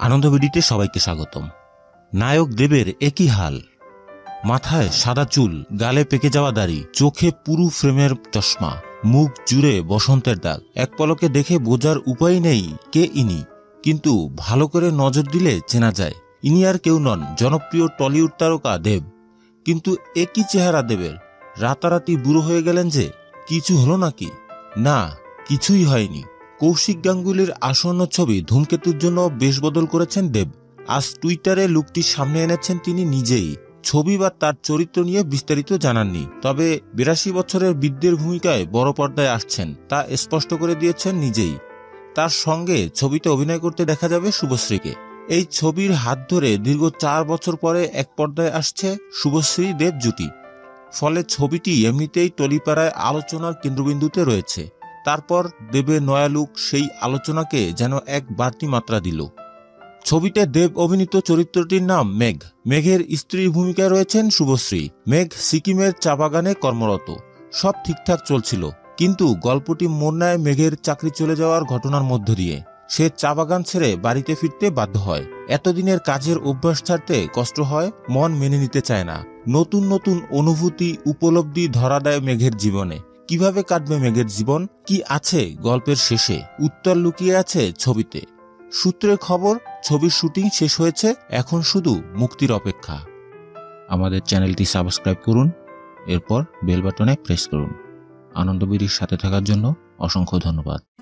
আনন্দবিডিতে সবাইকে স্বাগতম। নায়ক দেবের একই হাল। মাথায় সাদা চুল, গালে পেকে যাওয়া দাড়ি, চোখে পুরু ফ্রেমের চশমা, মুখ জুড়ে বসন্তের দাগ। এক পলকে দেখে বোঝার উপায় নেই কে ইনি। কিন্তু ভালো করে নজর দিলে চেনা যায়, ইনি আর কেউ নন, জনপ্রিয় টলিউড তারকা দেব। কিন্তু একই চেহারা দেবের। রাতারাতি বুড়ো হয়ে গেলেন যে, কিছু হলো নাকি? না, কিছুই হয়নি। কৌশিক গাঙ্গুলির আসন্ন ছবি ধূমকেতুর জন্য বেশ বদল করেছেন দেব। আজ টুইটারে লুকটি সামনে এনেছেন তিনি নিজেই। ছবি বা তার চরিত্র নিয়ে বিস্তারিত জানাননি। তবে বিরাশি বছরের বৃদ্ধের ভূমিকায় বড় পর্দায় আসছেন, তা স্পষ্ট করে দিয়েছেন নিজেই। তার সঙ্গে ছবিতে অভিনয় করতে দেখা যাবে শুভশ্রীকে। এই ছবির হাত ধরে দীর্ঘ চার বছর পরে এক পর্দায় আসছে শুভশ্রী দেব জুটি। ফলে ছবিটি এমনিতেই টলিপাড়ায় আলোচনার কেন্দ্রবিন্দুতে রয়েছে। তারপর দেবে নয়ালুক সেই আলোচনাকে যেন এক বাড়তি মাত্রা দিল। ছবিতে দেব অভিনীত চরিত্রটির নাম মেঘ। মেঘের স্ত্রীর ভূমিকায় রয়েছেন শুভশ্রী। মেঘ সিকিমের চা বাগানে কর্মরত। সব ঠিকঠাক চলছিল। কিন্তু গল্পটি মন নেয় মেঘের চাকরি চলে যাওয়ার ঘটনার মধ্য দিয়ে। সে চা বাগান ছেড়ে বাড়িতে ফিরতে বাধ্য হয়। এতদিনের কাজের অভ্যাস ছাড়তে কষ্ট হয়, মন মেনে নিতে চায় না। নতুন নতুন অনুভূতি উপলব্ধি ধরা দেয় মেঘের জীবনে। কীভাবে কাটবে মেঘের জীবন? কি আছে গল্পের শেষে? উত্তর লুকিয়ে আছে ছবিতে। সূত্রের খবর, ছবির শুটিং শেষ হয়েছে, এখন শুধু মুক্তির অপেক্ষা। আমাদের চ্যানেলটি সাবস্ক্রাইব করুন, এরপর বেল বাটনে প্রেস করুন। আনন্দবিড়ির সাথে থাকার জন্য অসংখ্য ধন্যবাদ।